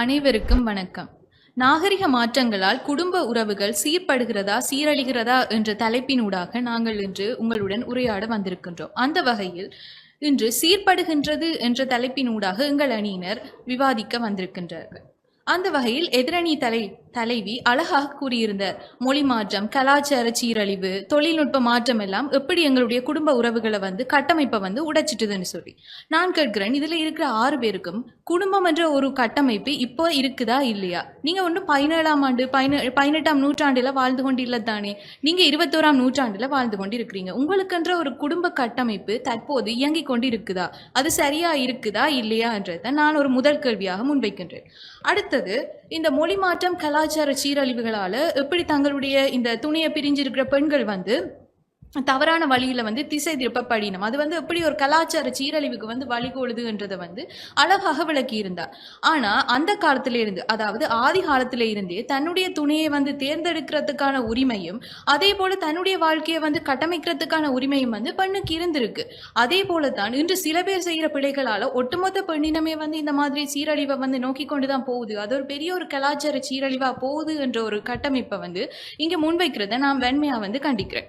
அனைவருக்கும் வணக்கம். நாகரிக மாற்றங்களால் குடும்ப உறவுகள் சீர்படுகிறதா சீரழிகிறதா என்ற தலைப்பினூடாக நாங்கள் இன்று உங்களுடன் உரையாட வந்திருக்கின்றோம். அந்த வகையில் இன்று சீர்படுகின்றது என்ற தலைப்பினூடாக எங்கள் அணியினர் விவாதிக்க வந்திருக்கின்றார்கள். அந்த வகையில் எதிரணி தலை தலைவி அழகாக கூறியிருந்தார் மொழி மாற்றம் கலாச்சார சீரழிவு தொழில்நுட்ப மாற்றம் எல்லாம் எப்படி எங்களுடைய குடும்ப உறவுகளை வந்து கட்டமைப்பை வந்து உடைச்சிட்டுதுன்னு சொல்லி. நான் கேட்கிறேன் இதுல இருக்கிற ஆறு பேருக்கும் குடும்பம் என்ற ஒரு கட்டமைப்பு இப்போ இருக்குதா இல்லையா? நீங்க ஒன்று பதினேழாம் ஆண்டு பதினே பதினெட்டாம் நூற்றாண்டுல வாழ்ந்து கொண்டு இல்லை தானே. நீங்க இருபத்தோராம் நூற்றாண்டுல வாழ்ந்து கொண்டு இருக்கிறீங்க உங்களுக்கென்ற ஒரு குடும்ப கட்டமைப்பு தற்போது இயங்கிக் கொண்டு இருக்குதா அது சரியா இருக்குதா இல்லையான்றதை நான் ஒரு முதல் கேள்வியாக முன்வைக்கின்றேன். அடுத்தது இந்த மொழி மாற்றம் கலாச்சார சீரழிவுகளால் எப்படி தங்களுடைய இந்த துணியை பிரிஞ்சிருக்கிற பெண்கள் வந்து தவறான வழியில் வந்து திசை திருப்பப்படினம். அது வந்து எப்படி ஒரு கலாச்சார சீரழிவுக்கு வந்து வழிகோலுதுன்றதை வந்து அழகாக விளக்கி இருந்தார் ஆனால் அந்த காலத்தில இருந்து அதாவது ஆதி காலத்தில இருந்தே தன்னுடைய துணையை வந்து தேர்ந்தெடுக்கிறதுக்கான உரிமையும் அதே போல தன்னுடைய வாழ்க்கையை வந்து கட்டமைக்கிறதுக்கான உரிமையும் வந்து பெண்ணுக்கு இருந்திருக்கு. அதே போல தான் இன்று சில பேர் செய்கிற பிள்ளைகளால் ஒட்டுமொத்த பெண்ணினமே வந்து இந்த மாதிரி சீரழிவை வந்து நோக்கி கொண்டு தான் போகுது. அது ஒரு பெரிய ஒரு கலாச்சார சீரழிவாக போகுது என்ற ஒரு கட்டமைப்பை வந்து இங்கே முன்வைக்கிறத நான் வெண்மையாக வந்து கண்டிக்கிறேன்.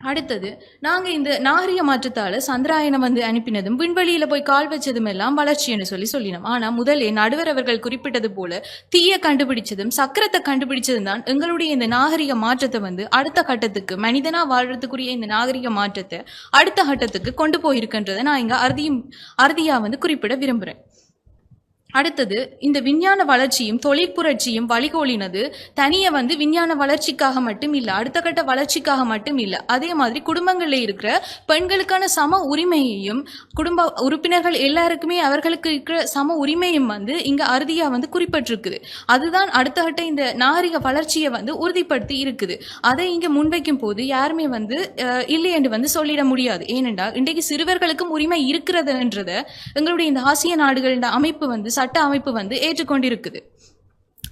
அடுத்தது நாங்க இந்த நாகரிக மாற்றத்தால சந்திராயனம் வந்து அனுப்பினதும் விண்வெளியில போய் கால் வச்சதும் எல்லாம் வளர்ச்சின்னு சொல்லி சொல்லினோம். ஆனா முதலே நடுவர் அவர்கள் குறிப்பிட்டது போல தீய கண்டுபிடிச்சதும் சக்கரத்தை கண்டுபிடிச்சதும் தான் எங்களுடைய இந்த நாகரிக மாற்றத்தை வந்து அடுத்த கட்டத்துக்கு மனிதனா வாழ்றதுக்குரிய இந்த நாகரிக மாற்றத்தை அடுத்த கட்டத்துக்கு கொண்டு போயிருக்கின்றதை நான் இங்க அறுதியும் அறுதியா வந்து குறிப்பிட விரும்புறேன். அடுத்தது இந்த விஞ்ஞான வளர்ச்சியும் தொழில் புரட்சியும் வழிகோலினது தனியை வந்து விஞ்ஞான வளர்ச்சிக்காக மட்டும் இல்லை அடுத்த கட்ட வளர்ச்சிக்காக மட்டும் இல்லை. அதே மாதிரி குடும்பங்களில் இருக்கிற பெண்களுக்கான சம உரிமையையும் குடும்ப உறுப்பினர்கள் எல்லாருக்குமே அவர்களுக்கு இருக்கிற சம உரிமையும் வந்து இங்க அறுதியா வந்து குறிப்பிட்டிருக்குது. அதுதான் அடுத்த கட்ட இந்த நாகரிக வளர்ச்சியை வந்து உறுதிப்படுத்தி இருக்குது. அதை இங்க முன்வைக்கும் போது யாருமே வந்து இல்லை என்று வந்து சொல்லிட முடியாது. ஏனென்றால் இன்றைக்கு சிறுவர்களுக்கும் உரிமை இருக்கிறதுன்றத எங்களுடைய இந்த ஆசிய நாடுகளின் அமைப்பு வந்து சட்ட அமைப்பு வந்து ஏற்றுக்கொண்டிருக்குது.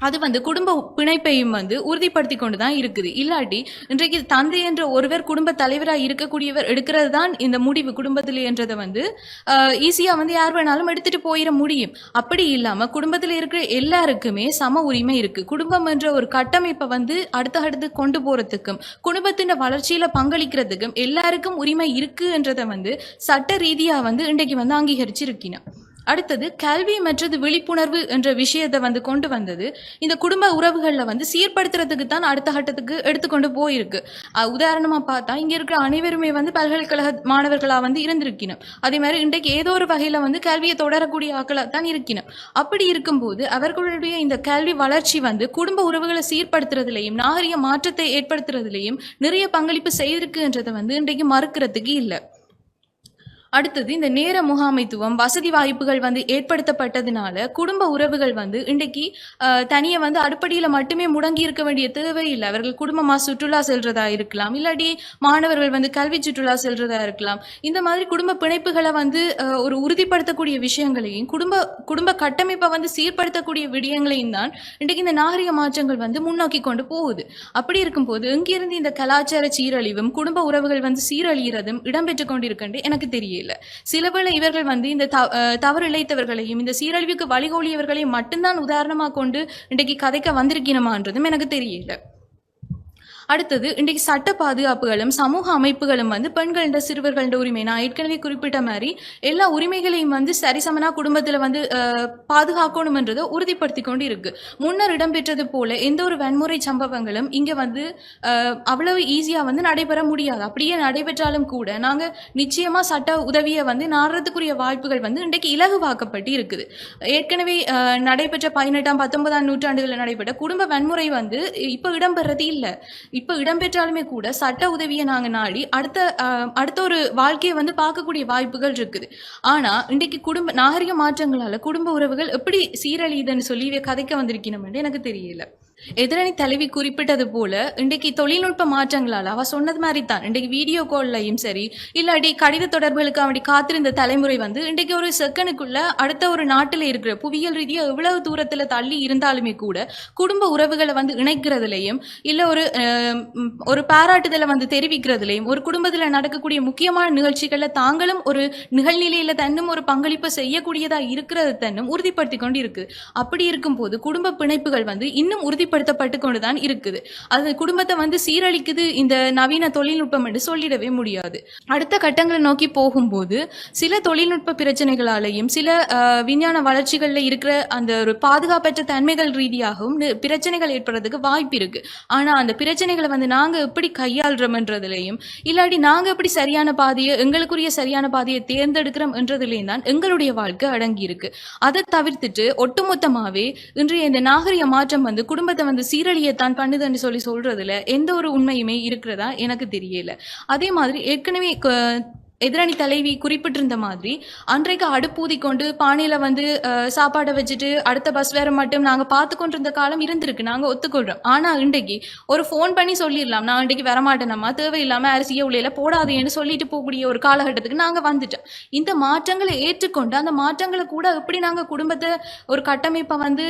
அது வந்து குடும்ப பிணைப்பையும் வந்து உறுதிப்படுத்தி கொண்டு தான் இருக்குது. இல்லாட்டி இன்றைக்கு தந்தை என்ற ஒருவர் குடும்ப தலைவராக இருக்கக்கூடியவர் எடுக்கிறது தான் இந்த முடிவு குடும்பத்தில் என்றதை வந்து ஈஸியாக வந்து யார் வேணாலும் எடுத்துட்டு போயிட முடியும். அப்படி இல்லாமல் குடும்பத்தில் இருக்கிற எல்லாருக்குமே சம உரிமை இருக்கு. குடும்பம் என்ற ஒரு கட்டமைப்பை வந்து அடுத்த அடுத்து கொண்டு போறதுக்கும் குடும்பத்தின் வளர்ச்சியில பங்களிக்கிறதுக்கும் எல்லாருக்கும் உரிமை இருக்கு என்றதை வந்து சட்ட ரீதியாக வந்து இன்றைக்கு வந்து அங்கீகரிச்சிருக்கணும் அடுத்தது கல்வி மற்றது விழிப்புணர்வு என்ற விஷயத்தை வந்து கொண்டு வந்தது. இந்த குடும்ப உறவுகளில் வந்து சீர்படுத்துறதுக்கு தான் அடுத்த கட்டத்துக்கு எடுத்துக்கொண்டு போயிருக்கு. உதாரணமாக பார்த்தா இங்கே இருக்கிற அனைவருமே வந்து பல்கலைக்கழக மாணவர்களாக வந்து இருந்திருக்கணும். அதே மாதிரி இன்றைக்கு ஏதோ ஒரு வகையில் வந்து கல்வியை தொடரக்கூடிய ஆக்களாக தான் இருக்கணும். அப்படி இருக்கும்போது அவர்களுடைய இந்த கல்வி வளர்ச்சி வந்து குடும்ப உறவுகளை சீர்படுத்துறதுலையும் நாகரிக மாற்றத்தை ஏற்படுத்துறதுலையும் நிறைய பங்களிப்பு செய்திருக்குன்றதை வந்து இன்றைக்கு மறுக்கிறதுக்கு இல்லை. அடுத்தது இந்த நேர முகாமைத்துவம் வசதி வாய்ப்புகள் வந்து ஏற்படுத்தப்பட்டதுனால குடும்ப உறவுகள் வந்து இன்றைக்கு தனியை வந்து அடுப்படியில் மட்டுமே முடங்கி இருக்க வேண்டிய தேவை இல்லை அவர்கள் குடும்பமாக சுற்றுலா செல்றதா இருக்கலாம். இல்லாட்டி மாணவர்கள் வந்து கல்வி சுற்றுலா செல்றதா இருக்கலாம். இந்த மாதிரி குடும்ப பிணைப்புகளை வந்து ஒரு உறுதிப்படுத்தக்கூடிய விஷயங்களையும் குடும்ப குடும்ப கட்டமைப்பை வந்து சீர்படுத்தக்கூடிய விடயங்களையும் தான் இன்றைக்கு இந்த நாகரிக மாற்றங்கள் வந்து முன்னோக்கி கொண்டு போகுது. அப்படி இருக்கும்போது இங்கிருந்து இந்த கலாச்சார சீரழிவும் குடும்ப உறவுகள் வந்து சீரழிகிறதும் இடம்பெற்று கொண்டிருக்கின்ற எனக்கு தெரியல. சிலவேளை இவர்கள் வந்து இந்த த- தவறு இழைத்தவர்களையும் இந்த சீரழிவுக்கு வழிகோலியவர்களையும் மட்டும்தான் உதாரணமாக கொண்டு இன்றைக்கு கதைக்க வந்திருக்கணுமான்றதும் எனக்கு தெரியல. அடுத்தது இன்றைக்கு சட்ட பாதுகாப்புகளும் சமூக அமைப்புகளும் வந்து பெண்கள சிறுவர்கள உரிமை. நான் ஏற்கனவே குறிப்பிட்ட மாதிரி எல்லா உரிமைகளையும் வந்து சரிசமனா குடும்பத்தில் வந்து அஹ், பாதுகாக்கணும்ன்றதை உறுதிப்படுத்தி கொண்டு இருக்கு முன்னர் இடம்பெற்றது போல எந்த ஒரு வன்முறை சம்பவங்களும் இங்கே வந்து அவ்வளவு ஈஸியாக வந்து நடைபெற முடியாது. அப்படியே நடைபெற்றாலும் கூட நாங்கள் நிச்சயமாக சட்ட உதவியை வந்து நாடுறதுக்குரிய வாய்ப்புகள் வந்து இன்றைக்கு இலகுவாக்கப்பட்டு இருக்குது. ஏற்கனவே நடைபெற்ற பதினெட்டாம் பத்தொன்பதாம் நூற்றாண்டுகளில் நடைபெற்ற குடும்ப வன்முறை வந்து இப்போ இடம்பெறது இல்லை. இப்போ இடம்பெற்றாலுமே கூட சட்ட உதவியை நாங்கள் நாடி அடுத்த அடுத்த ஒரு வாழ்க்கையை வந்து பார்க்கக்கூடிய வாய்ப்புகள் இருக்குது. ஆனால் இன்றைக்கு குடும்ப நாகரிக மாற்றங்களால் குடும்ப உறவுகள் எப்படி சீரழியுதுன்னு சொல்லி கதைக்க வந்திருக்கணும்னு எனக்கு தெரியல. எதிரணி தலைவி குறிப்பிட்டது போல இன்றைக்கு தொழில்நுட்ப மாற்றங்களால் அவ சொன்னது மாதிரி தான் இன்றைக்கு வீடியோ கால்லையும் சரி இல்லாட்டி கடித தொடர்புகளுக்கு அப்படி காத்திருந்த தலைமுறை வந்து இன்றைக்கு ஒரு செகண்டுக்குள்ள அடுத்த ஒரு நாட்டில் இருக்கிற புவியியல் ரீதியாக எவ்வளவு தூரத்தில் தள்ளி இருந்தாலுமே கூட குடும்ப உறவுகளை வந்து இணைக்கிறதுலையும் இல்லை ஒரு ஒரு பாராட்டுதலை வந்து தெரிவிக்கிறதுலையும் ஒரு குடும்பத்தில் நடக்கக்கூடிய முக்கியமான நிகழ்ச்சிகளில் தாங்களும் ஒரு நிகழ்நிலையில் தன்னும் ஒரு பங்களிப்பு செய்யக்கூடியதாக இருக்கிறது தன்னும் உறுதிப்படுத்தி கொண்டு இருக்கு அப்படி இருக்கும்போது குடும்ப பிணைப்புகள் வந்து இன்னும் கட்டுப்படுத்தப்பட்டு கொண்டுதான் இருக்குது. அது குடும்பத்தை வந்து சீரழிக்குது இந்த நவீன தொழில்நுட்பம் என்று சொல்லிடவே முடியாது. அடுத்த கட்டங்களை நோக்கி போகும்போது சில தொழில்நுட்ப பிரச்சனைகளாலையும் சில விஞ்ஞான வளர்ச்சிகளில் இருக்கிற அந்த ஒரு பாதுகாப்பற்ற தன்மைகள் ரீதியாகவும் பிரச்சனைகள் ஏற்படுறதுக்கு வாய்ப்பு இருக்கு. ஆனா அந்த பிரச்சனைகளை வந்து நாங்க எப்படி கையாளுறோம்ன்றதுலையும் இல்லாட்டி நாங்க எப்படி சரியான பாதையை எங்களுக்குரிய சரியான பாதையை தேர்ந்தெடுக்கிறோம் என்றதுலேயும் தான் எங்களுடைய வாழ்க்கை அடங்கி இருக்கு. அதை தவிர்த்துட்டு ஒட்டுமொத்தமாவே இன்றைய இந்த நாகரிக மாற்றம் வந்து குடும்பத்தை வந்து சீரழியத்தான் பண்ணுதுன்னு சொல்லி சொல்றதுல எந்த ஒரு உண்மையுமே இருக்கிறதா எனக்கு தெரியல. அதே மாதிரி ஏற்கனவே எதிரணி தலைவி குறிப்பிட்டிருந்த மாதிரி அன்றைக்கு அடுப்பூதி கொண்டு பானையில வந்து சாப்பாடை வச்சுட்டு அடுத்த பஸ் வேற மட்டும் நாங்க பார்த்து கொண்டிருந்த காலம் இருந்திருக்கு. நாங்க ஒத்துக்கொள்றோம். ஆனா இன்றைக்கு ஒரு ஃபோன் பண்ணி சொல்லிடலாம். நான் இன்றைக்கு வரமாட்டேனம்மா. தேவையில்லாம அரிசியை உள்ளே போடாதேன்னு சொல்லிட்டு போகக்கூடிய ஒரு காலகட்டத்துக்கு நாங்க வந்துட்டோம். இந்த மாற்றங்களை ஏற்றுக்கொண்டு அந்த மாற்றங்களை கூட எப்படி நாங்க குடும்பத்தை ஒரு கட்டமைப்பை வந்து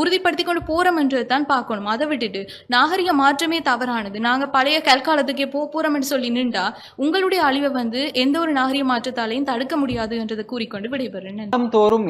உறுதிப்படுத்தி கொண்டு போறோம்ன்றது தான் பார்க்கணும். அதை விட்டுட்டு நாகரிக மாற்றமே தவறானது. நாங்க பழைய கற்காலத்துக்கே போ போறோம்னு சொல்லி நின்றா உங்களுடைய அழிவை வந்து எந்த ஒரு நாகரிக மாற்றத்தாலையும் தடுக்க முடியாது என்றதை கூறிக்கொண்டு விடைபெறேன் தோறும்